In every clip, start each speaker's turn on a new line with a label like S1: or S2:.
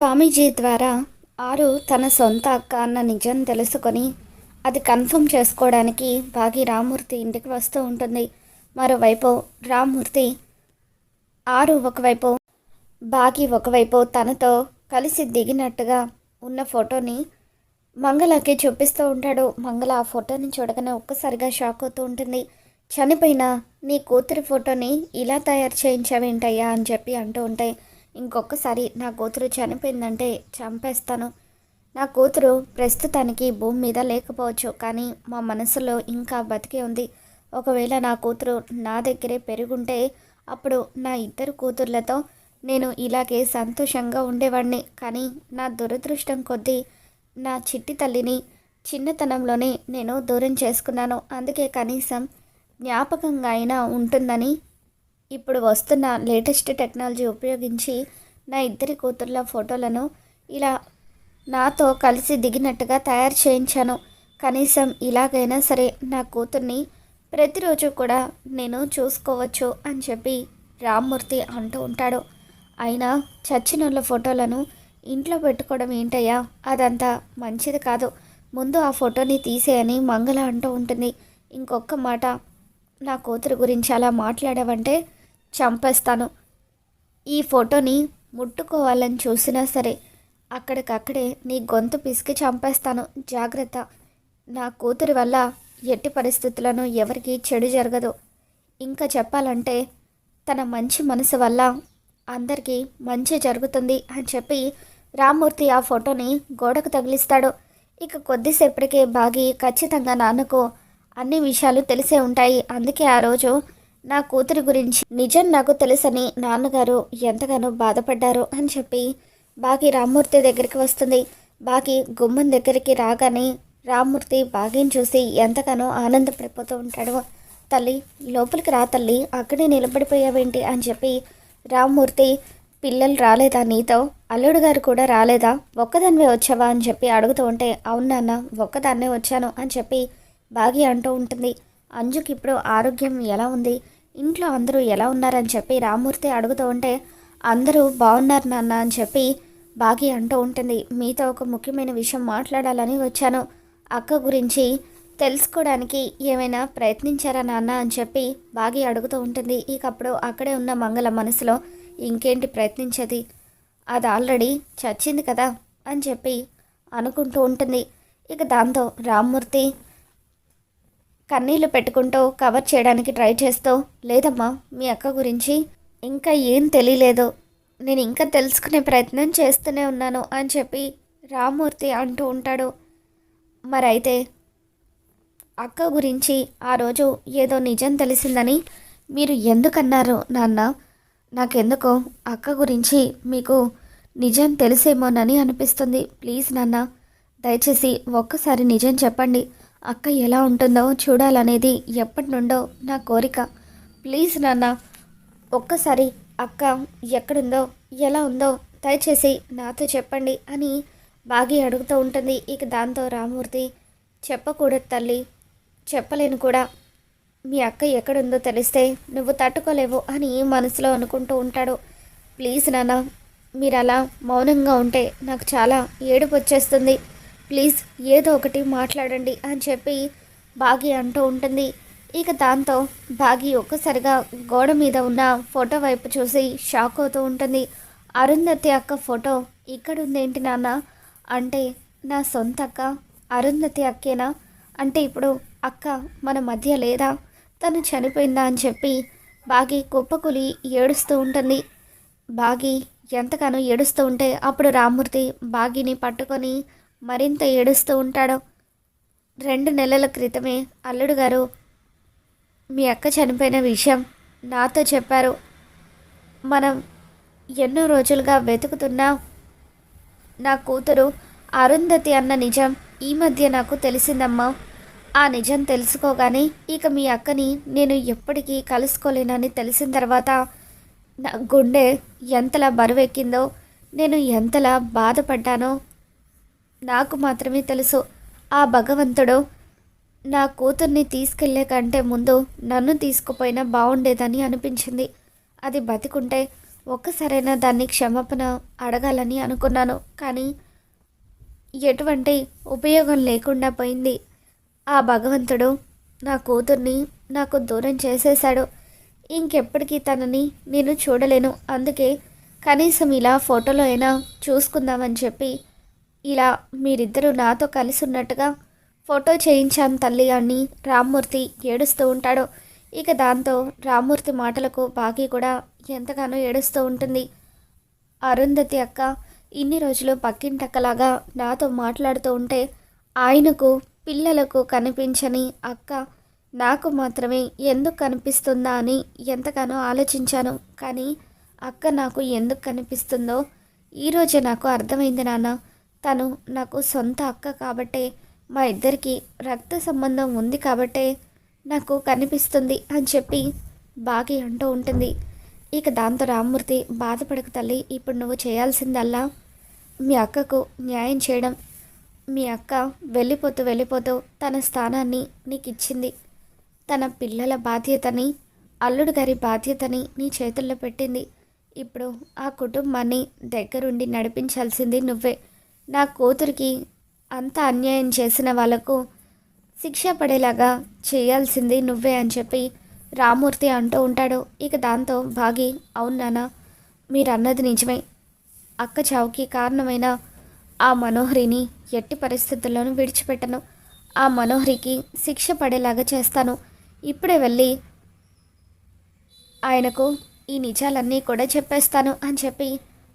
S1: స్వామీజీ ద్వారా ఆరు తన సొంత అక్క అన్న నిజం తెలుసుకొని అది కన్ఫర్మ్ చేసుకోవడానికి బాగి రామ్మూర్తి ఇంటికి వస్తూ ఉంటుంది. మరోవైపు రామ్మూర్తి ఆరు ఒకవైపు బాగి ఒకవైపు తనతో కలిసి దిగినట్టుగా ఉన్న ఫోటోని మంగళకి చూపిస్తూ ఉంటాడు. మంగళ ఆ ఫోటోని చూడగానే ఒక్కసారిగా షాక్ అవుతూ ఉంటుంది. చనిపోయిన నీ కూతురి ఫోటోని ఇలా తయారు చేయించావేంటయ్యా అని చెప్పి అంటూ ఉంటాయి. ఇంకొకసారి నా కూతురు చనిపోయిందంటే చంపేస్తాను. నా కూతురు ప్రస్తుతానికి భూమి మీద లేకపోవచ్చు కానీ మా మనసులో ఇంకా బతికే ఉంది. ఒకవేళ నా కూతురు నా దగ్గరే పెరుగుంటే అప్పుడు నా ఇద్దరు కూతుర్లతో నేను ఇలాగే సంతోషంగా ఉండేవాడిని కానీ నా దురదృష్టం కొద్దీ నా చిట్టి తల్లిని చిన్నతనంలోనే నేను దూరం చేసుకున్నాను. అందుకే కనీసం జ్ఞాపకంగా అయినా ఉంటుందని ఇప్పుడు వస్తున్న లేటెస్ట్ టెక్నాలజీ ఉపయోగించి నా ఇద్దరి కూతుర్ల ఫోటోలను ఇలా నాతో కలిసి దిగినట్టుగా తయారు చేయించాను. కనీసం ఇలాగైనా సరే నా కూతుర్ని ప్రతిరోజు కూడా నేను చూసుకోవచ్చు అని చెప్పి రామ్మూర్తి అంటూ ఉంటాడు. అయినా చచ్చినోళ్ళ ఫోటోలను ఇంట్లో పెట్టుకోవడం ఏంటయ్యా? అదంతా మంచిది కాదు. ముందు ఆ ఫోటోని తీసేయని మంగళ అంటూ ఉంటుంది. ఇంకొక మాట నా కూతురు గురించి అలా మాట్లాడావంటే చంపేస్తాను. ఈ ఫోటోని ముట్టుకోవాలని చూసినా సరే అక్కడికక్కడే నీ గొంతు పిసికి చంపేస్తాను. జాగ్రత్త. నా కూతురి వల్ల ఎట్టి పరిస్థితులను ఎవరికి చెడు జరగదు. ఇంకా చెప్పాలంటే తన మంచి మనసు వల్ల అందరికీ మంచి జరుగుతుంది అని చెప్పి రామ్మూర్తి ఆ ఫోటోని గోడకు తగిలిస్తాడు. ఇక కొద్దిసేపటికే బాగి ఖచ్చితంగా నాన్నకు అన్ని విషయాలు తెలిసే ఉంటాయి. అందుకే ఆ రోజు నా కూతురి గురించి నిజం నాకు తెలుసని నాన్నగారు ఎంతగానో బాధపడ్డారు అని చెప్పి బాకీ రామ్మూర్తి దగ్గరికి వస్తుంది. బాకీ గుమ్మం దగ్గరికి రాగానే రామ్మూర్తి బాగిని చూసి ఎంతగానో ఆనందపడిపోతూ ఉంటాడు. తల్లి లోపలికి రా తల్లి అక్కడే నిలబడిపోయావేంటి అని చెప్పి రామ్మూర్తి పిల్లలు రాలేదా నీతో? అల్లుడు గారు కూడా రాలేదా? ఒక్కదానివే వచ్చావా అని చెప్పి అడుగుతూ ఉంటే అవును నాన్న ఒక్కదాన్నే వచ్చాను అని చెప్పి బాగి అంటూ ఉంటుంది. అంజుకి ఇప్పుడు ఆరోగ్యం ఎలా ఉంది? ఇంట్లో అందరూ ఎలా ఉన్నారని చెప్పి రామ్మూర్తి అడుగుతూ ఉంటే అందరూ బాగున్నారు నాన్న అని చెప్పి బాగి అంటూ ఉంటుంది. మీతో ఒక ముఖ్యమైన విషయం మాట్లాడాలని వచ్చాను. అక్క గురించి తెలుసుకోవడానికి ఏమైనా ప్రయత్నించారా నాన్న అని చెప్పి బాగి అడుగుతూ ఉంటుంది. ఇకప్పుడు అక్కడే ఉన్న మంగళ మనసులో ఇంకేంటి ప్రయత్నించేది? అది ఆల్రెడీ చచ్చింది కదా అని చెప్పి అనుకుంటూ ఉంటుంది. ఇక దాంతో రామ్మూర్తి కన్నీళ్ళు పెట్టుకుంటూ కవర్ చేయడానికి ట్రై చేస్తూ లేదమ్మా మీ అక్క గురించి ఇంకా ఏం తెలియలేదు. నేను ఇంకా తెలుసుకునే ప్రయత్నం చేస్తూనే ఉన్నాను అని చెప్పి రామూర్తి అంటూ ఉంటాడు. మరైతే అక్క గురించి ఆ రోజు ఏదో నిజం తెలిసిందని మీరు ఎందుకన్నారు నాన్న? నాకెందుకో అక్క గురించి మీకు నిజం తెలిసేమోనని అనిపిస్తుంది. ప్లీజ్ నాన్న దయచేసి ఒక్కసారి నిజం చెప్పండి. అక్క ఎలా ఉంటుందో చూడాలనేది ఎప్పటి నుండో నా కోరిక. ప్లీజ్ నాన్న ఒక్కసారి అక్క ఎక్కడుందో ఎలా ఉందో దయచేసి నాతో చెప్పండి అని బాగి అడుగుతూ ఉంటుంది. ఇక దాంతో రామూర్తి చెప్పకూడదు తల్లి చెప్పలేను కూడా. మీ అక్క ఎక్కడుందో తెలిస్తే నువ్వు తట్టుకోలేవు అని మనసులో అనుకుంటూ ఉంటాడు. ప్లీజ్ నాన్న మీరు అలా మౌనంగా ఉంటే నాకు చాలా ఏడుపు వచ్చేస్తుంది ప్లీజ్ ఏదో ఒకటి మాట్లాడండి అని చెప్పి బాగి అంటూ ఉంటుంది. ఇక దాంతో బాగి ఒక్కసారిగా గోడ మీద ఉన్న ఫోటో వైపు చూసి షాక్ అవుతూ ఉంటుంది. అరుంధతి అక్క ఫోటో ఇక్కడ ఉందేంటి నాన్న? అంటే నా సొంత అక్క అరుంధతి అక్కేనా? అంటే ఇప్పుడు అక్క మన మధ్య లేదా? తను చనిపోయిందా అని చెప్పి బాగి కుప్పకులి ఏడుస్తూ ఉంటుంది. బాగి ఎంతగానో ఏడుస్తూ ఉంటే అప్పుడు రామూర్తి బాగిని పట్టుకొని మరింత ఏడుస్తూ ఉంటాడు? రెండు నెలల క్రితమే అల్లుడు గారు మీ అక్క చనిపోయిన విషయం నాతో చెప్పారు. మనం ఎన్నో రోజులుగా వెతుకుతున్నా. నా కూతురు అరుంధతి అన్న నిజం ఈ మధ్య నాకు తెలిసిందమ్మా. ఆ నిజం తెలుసుకోగానే ఇక మీ అక్కని నేను ఎప్పటికీ కలుసుకోలేనని తెలిసిన తర్వాత నా గుండె ఎంతలా బరువెక్కిందో నేను ఎంతలా బాధపడ్డానో నాకు మాత్రమే తెలుసు. ఆ భగవంతుడు నా కూతుర్ని తీసుకెళ్ళే కంటే ముందు నన్ను తీసుకుపోయినా బాగుండేదని అనిపించింది. అది బతికుంటే ఒక్కసారైనా దాన్ని క్షమాపణ అడగాలని అనుకున్నాను. కానీ ఎటువంటి ఉపయోగం లేకుండా పోయింది. ఆ భగవంతుడు నా కూతుర్ని నాకు దూరం చేసేశాడు. ఇంకెప్పటికీ తనని నేను చూడలేను. అందుకే కనీసం ఇలా ఫోటోలో అయినా చూసుకుందామని చెప్పి ఇలా మీరిద్దరూ నాతో కలిసి ఉన్నట్టుగా ఫోటో చేయించాను తల్లి అని రామ్మూర్తి ఏడుస్తూ ఉంటాడు. ఇక దాంతో రామ్మూర్తి మాటలకు బాగి కూడా ఎంతగానో ఏడుస్తూ ఉంటుంది. అరుంధతి అక్క ఇన్ని రోజులు పక్కింటక్కలాగా నాతో మాట్లాడుతూ ఉంటే ఆయనకు పిల్లలకు కనిపించని అక్క నాకు మాత్రమే ఎందుకు కనిపిస్తుందా అని ఎంతగానో ఆలోచించాను. కానీ అక్క నాకు ఎందుకు కనిపిస్తుందో ఈరోజే నాకు అర్థమైంది నాన్న. తను నాకు సొంత అక్క కాబట్టే మా ఇద్దరికి రక్త సంబంధం ఉంది కాబట్టే నాకు కనిపిస్తుంది అని చెప్పి బాగి అంటూ ఉంటుంది. ఇక దాంతో రామ్మూర్తి బాధపడకు తల్లి ఇప్పుడు నువ్వు చేయాల్సిందల్లా. మీ అక్కకు న్యాయం చేయడం. మీ అక్క వెళ్ళిపోతూ వెళ్ళిపోతూ తన స్థానాన్ని నీకు ఇచ్చింది తన పిల్లల బాధ్యతని అల్లుడు గారి బాధ్యతని నీ చేతుల్లో పెట్టింది. ఇప్పుడు ఆ కుటుంబాన్ని దగ్గరుండి నడిపించాల్సింది నువ్వే. నా కూతురికి అంత అన్యాయం చేసిన వాళ్ళకు శిక్ష పడేలాగా చేయాల్సింది నువ్వే అని చెప్పి రామూర్తి అంటూ ఉంటాడు. ఇక దాంతో భాగి అవును నాన్న మీరన్నది నిజమే. అక్క చావుకి కారణమైన ఆ మనోహరిని ఎట్టి పరిస్థితుల్లోనూ విడిచిపెట్టను. ఆ మనోహరికి శిక్ష పడేలాగా చేస్తాను. ఇప్పుడే వెళ్ళి ఆయనకు ఈ నిజాలన్నీ కూడా చెప్పేస్తాను అని చెప్పి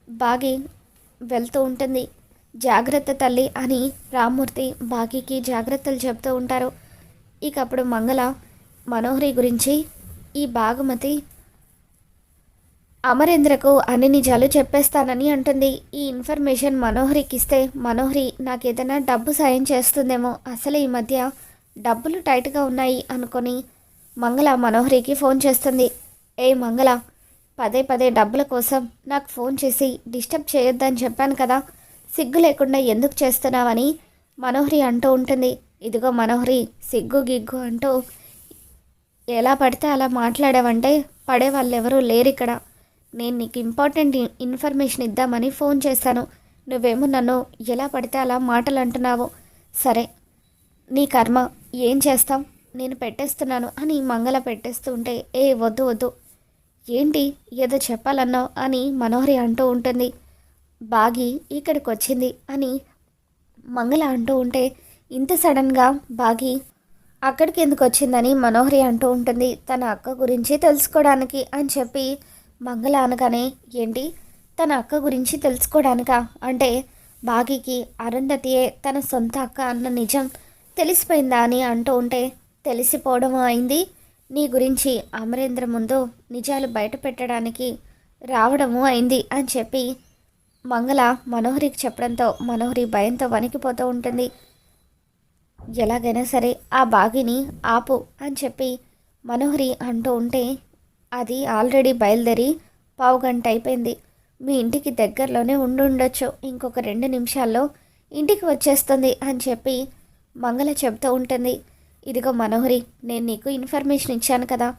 S1: బాగి వెళ్తూ ఉంటుంది. జాగ్రత్త తల్లి అని రామ్మూర్తి బాకీకి జాగ్రత్తలు చెప్తూ ఉంటారు. ఇక అప్పుడు మంగళ మనోహరి గురించి ఈ బాగుమతి అమరేంద్రకు అన్ని నిజాలు చెప్పేస్తానని అంటుంది. ఈ ఇన్ఫర్మేషన్ మనోహరికి ఇస్తే మనోహరి నాకు ఏదైనా డబ్బు సాయం చేస్తుందేమో అసలు ఈ మధ్య డబ్బులు టైట్గా ఉన్నాయి అనుకొని మంగళ మనోహరికి ఫోన్ చేస్తుంది. ఏ మంగళ పదే పదే డబ్బుల కోసం నాకు ఫోన్ చేసి డిస్టర్బ్ చేయొద్దని చెప్పాను కదా సిగ్గు లేకుండా ఎందుకు చేస్తున్నావని మనోహరి అంటూ ఉంటుంది. ఇదిగో మనోహరి సిగ్గు గిగ్గు అంటూ ఎలా పడితే అలా మాట్లాడావంటే పడే వాళ్ళు ఎవరూ లేరు ఇక్కడ నేను నీకు ఇంపార్టెంట్ ఇన్ఫర్మేషన్ ఇద్దామని ఫోన్ చేశాను నువ్వేమో నన్ను ఎలా పడితే అలా మాటలు అంటున్నావు సరే నీ కర్మ ఏం చేస్తాం? నేను పెట్టేస్తున్నాను అని మంగళ పెట్టేస్తూ ఉంటే ఏ వద్దు వద్దు. ఏంటి ఏదో చెప్పాలన్నావు అని మనోహరి అంటూ ఉంటుంది. బాగి ఇక్కడికి వచ్చింది అని మంగళ అంటూ ఉంటే ఇంత సడన్గా బాగి అక్కడికి ఎందుకు వచ్చిందని మనోహరి అంటూ ఉంటుంది. తన అక్క గురించి తెలుసుకోవడానికి అని చెప్పి మంగళ అనగానే ఏంటి? తన అక్క గురించి తెలుసుకోవడానిక? అంటే బాగికి అరుంధతియే తన సొంత అక్క అన్న నిజం తెలిసిపోయిందా అని అంటూ ఉంటే తెలిసిపోవడం అయింది? నీ గురించి అమరేంద్ర ముందు నిజాలు బయట పెట్టడానికి రావడము అయింది అని చెప్పి మంగళ మనోహరికి చెప్పడంతో మనోహరి భయంతో వణికిపోతూ ఉంటుంది. ఎలాగైనా సరే ఆ బాగిని ఆపు అని చెప్పి మనోహరి అంటూ ఉంటే అది ఆల్రెడీ బయలుదేరి పావు గంట అయిపోయింది. మీ ఇంటికి దగ్గరలోనే ఉండుండొచ్చు. ఇంకొక రెండు నిమిషాల్లో ఇంటికి వచ్చేస్తుంది అని చెప్పి మంగళ చెబుతూ ఉంటుంది. ఇదిగో మనోహరి నేను నీకు ఇన్ఫర్మేషన్ ఇచ్చాను కదా.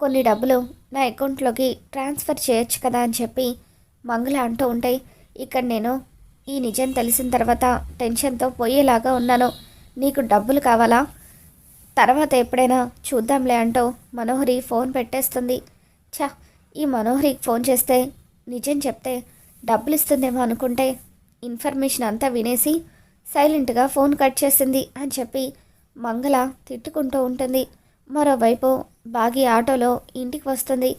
S1: కొన్ని డబ్బులు నా అకౌంట్లోకి ట్రాన్స్ఫర్ చేయొచ్చు కదా అని చెప్పి మంగళ అంటూ ఉంటాయి ఇక్కడ నేను ఈ నిజం తెలిసిన తర్వాత టెన్షన్తో పోయేలాగా ఉన్నాను. నీకు డబ్బులు కావాలా? తర్వాత ఎప్పుడైనా చూద్దాంలే అంటూ మనోహరి ఫోన్ పెట్టేస్తుంది. ఛా ఈ మనోహరికి ఫోన్ చేస్తే నిజం చెప్తే డబ్బులు ఇస్తుందేమో అనుకుంటే ఇన్ఫర్మేషన్ అంతా వినేసి సైలెంట్గా ఫోన్ కట్ చేసింది అని చెప్పి మంగళ తిట్టుకుంటూ ఉంటుంది. మరోవైపు బాగి ఆటోలో ఇంటికి వస్తుంది.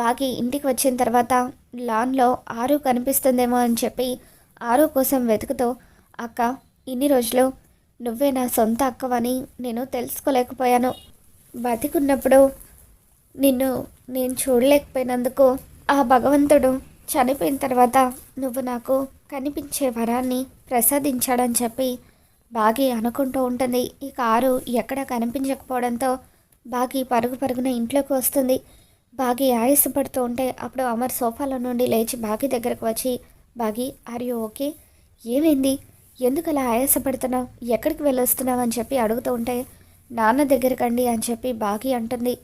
S1: బాకి ఇంటికి వచ్చిన తర్వాత లాన్లో ఆరు కనిపిస్తుందేమో అని చెప్పి ఆరు కోసం వెతుకుతూ అక్క ఇన్ని రోజులు నువ్వే నా సొంత అక్కవని నేను తెలుసుకోలేకపోయాను. బతికున్నప్పుడు నిన్ను నేను చూడలేకపోయినందుకు ఆ భగవంతుడు చనిపోయిన తర్వాత నువ్వు నాకు కనిపించే వరాన్ని ప్రసాదించాడని చెప్పి బాగి అనుకుంటూ ఉంటుంది. ఈ కారు ఎక్కడ కనిపించకపోవడంతో బాగి పరుగు పరుగున ఇంట్లోకి వస్తుంది. బాగి ఆయాసపడుతూ ఉంటే అప్పుడు అమర్ సోఫాలో నుండి లేచి బాగి దగ్గరకు వచ్చి బాగి ఆర్ యూ ఓకే ఏమైంది? ఎందుకు అలా ఆయాసపడుతున్నావు? ఎక్కడికి వెళ్ళొస్తున్నావు? అని చెప్పి అడుగుతూ ఉంటే నాన్న దగ్గరకండి అని చెప్పి బాగి అంటుంది.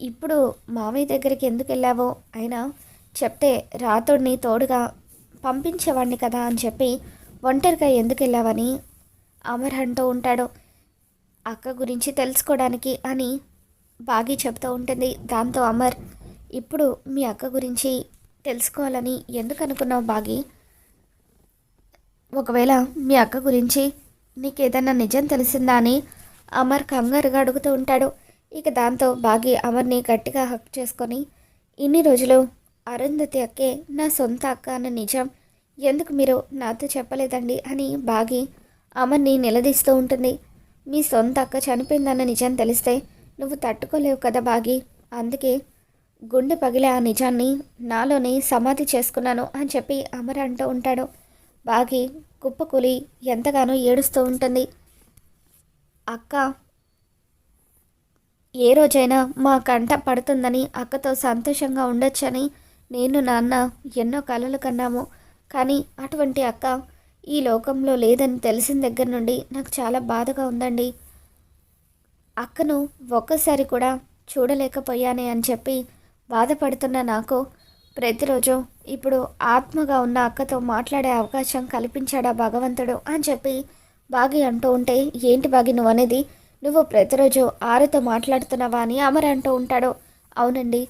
S1: ఇప్పుడు మామయ్య దగ్గరికి ఎందుకు వెళ్ళావో? అయినా చెప్తే రాతోడిని తోడుగా పంపించేవాడిని కదా అని చెప్పి ఒంటరిగా ఎందుకు వెళ్ళావని? అమర్ అంటూ ఉంటాడు. అక్క గురించి తెలుసుకోవడానికి అని బాగి చెప్తూ ఉంటుంది. దాంతో అమర్ ఇప్పుడు మీ అక్క గురించి తెలుసుకోవాలని ఎందుకు అనుకున్నావు బాగి? ఒకవేళ మీ అక్క గురించి నీకు ఏదైనా నిజం తెలిసిందా అని అమర్ కంగారుగా అడుగుతూ ఉంటాడు. ఇక దాంతో బాగి అమర్ని గట్టిగా హక్ చేసుకొని ఇన్ని రోజులు అరుంధతి అక్కే నా సొంత అక్క అన్న నిజం ఎందుకు మీరు నాతో చెప్పలేదండి అని బాగి అమర్ని నిలదీస్తూ ఉంటుంది. మీ సొంత అక్క చనిపోయిందన్న నిజం తెలిస్తే నువ్వు తట్టుకోలేవు కదా బాగి. అందుకే గుండె పగిలే ఆ నిజాన్ని నాలోనే సమాధి చేసుకున్నాను అని చెప్పి అమర్ అంటూ ఉంటాడు. బాగి కుప్పకూలి ఎంతగానో ఏడుస్తూ ఉంటుంది. అక్క ఏ రోజైనా మా కంట పడుతుందని అక్కతో సంతోషంగా ఉండొచ్చని నేను నాన్న ఎన్నో కలలు కన్నాము. కానీ అటువంటి అక్క ఈ లోకంలో లేదని తెలిసిన దగ్గర నుండి నాకు చాలా బాధగా ఉందండి. అక్కను ఒక్కసారి కూడా చూడలేకపోయానే అని చెప్పి బాధపడుతున్న నాకు ప్రతిరోజు ఇప్పుడు ఆత్మగా ఉన్న అక్కతో మాట్లాడే అవకాశం కల్పించాడా భగవంతుడు అని చెప్పి బాగి అంటూ ఉంటే ఏంటి బాగి నువ్వు అనేది? నువ్వు ప్రతిరోజు ఆరుతో మాట్లాడుతున్నావా? అని అమర్ అంటూ ఉంటాడు. అవునండి.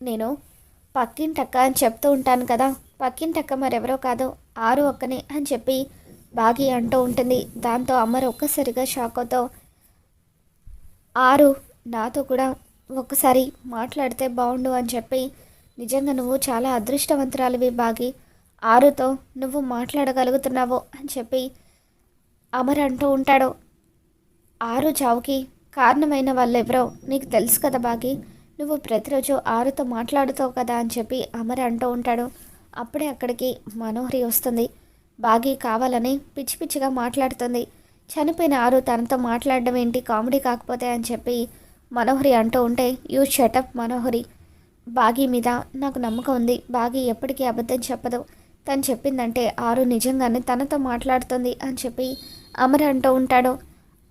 S1: నేను పక్కింటక్క అని చెప్తూ ఉంటాను కదా. పక్కింటక్క మరెవరో కాదు ఆరు ఒక్కనే అని చెప్పి బాగి అంటూ ఉంటుంది. దాంతో అమర్ ఒక్కసారిగా షాక్ అవుతావు ఆరు నాతో కూడా ఒక్కసారి మాట్లాడితే బాగుండు అని చెప్పి నిజంగా నువ్వు చాలా అదృష్టవంతురాలివి బాగి. ఆరుతో నువ్వు మాట్లాడగలుగుతున్నావు అని చెప్పి అమర్ అంటూ ఉంటాడు. ఆరు చావుకి కారణమైన వాళ్ళెవరో నీకు తెలుసు కదా బాగి. నువ్వు ప్రతిరోజు ఆరుతో మాట్లాడుతావు కదా అని చెప్పి అమర్ అంటూ ఉంటాడు. అప్పుడే అక్కడికి మనోహరి వస్తుంది. బాగి కావాలని పిచ్చి పిచ్చిగా మాట్లాడుతుంది. చనిపోయిన ఆరు తనతో మాట్లాడడం ఏంటి? కామెడీ కాకపోతే అని చెప్పి మనోహరి అంటూ ఉంటే యూ షటప్ మనోహరి. బాగి మీద నాకు నమ్మకం ఉంది. బాగి ఎప్పటికీ అబద్ధం చెప్పదు. తను చెప్పిందంటే ఆరు నిజంగానే తనతో మాట్లాడుతుంది అని చెప్పి అమర్ అంటూ ఉంటాడు.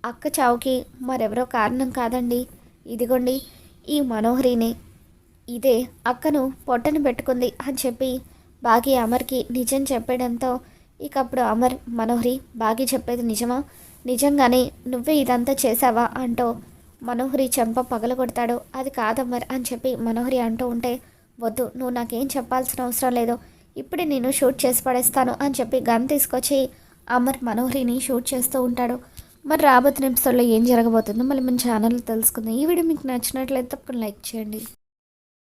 S1: అక్క చావుకి మరెవరో కారణం కాదండి. ఇదిగోండి ఈ మనోహరిని. ఇదే అక్కను పొట్టను పెట్టుకుంది అని చెప్పి బాగి అమర్కి నిజం చెప్పడంతో ఇక అప్పుడు అమర్ మనోహరి బాగి చెప్పేది నిజమా? నిజంగానే నువ్వే ఇదంతా చేసావా అంటూ మనోహరి చెంప పగలగొడతాడు అది కాదమ్మర్ అని చెప్పి మనోహరి అంటూ ఉంటే వద్దు నువ్వు నాకేం చెప్పాల్సిన అవసరం లేదు. ఇప్పుడే నేను షూట్ చేసి పడేస్తాను అని చెప్పి గన్ తీసుకొచ్చి అమర్ మనోహరిని షూట్ చేస్తూ ఉంటాడు. మరి రాబోతున్న ఎపిసోడ్లో ఏం జరగబోతుందో మళ్ళీ మన ఛానల్లో తెలుసుకుందాం. ఈ వీడియో మీకు నచ్చినట్లయితే తప్పకుండా లైక్ చేయండి.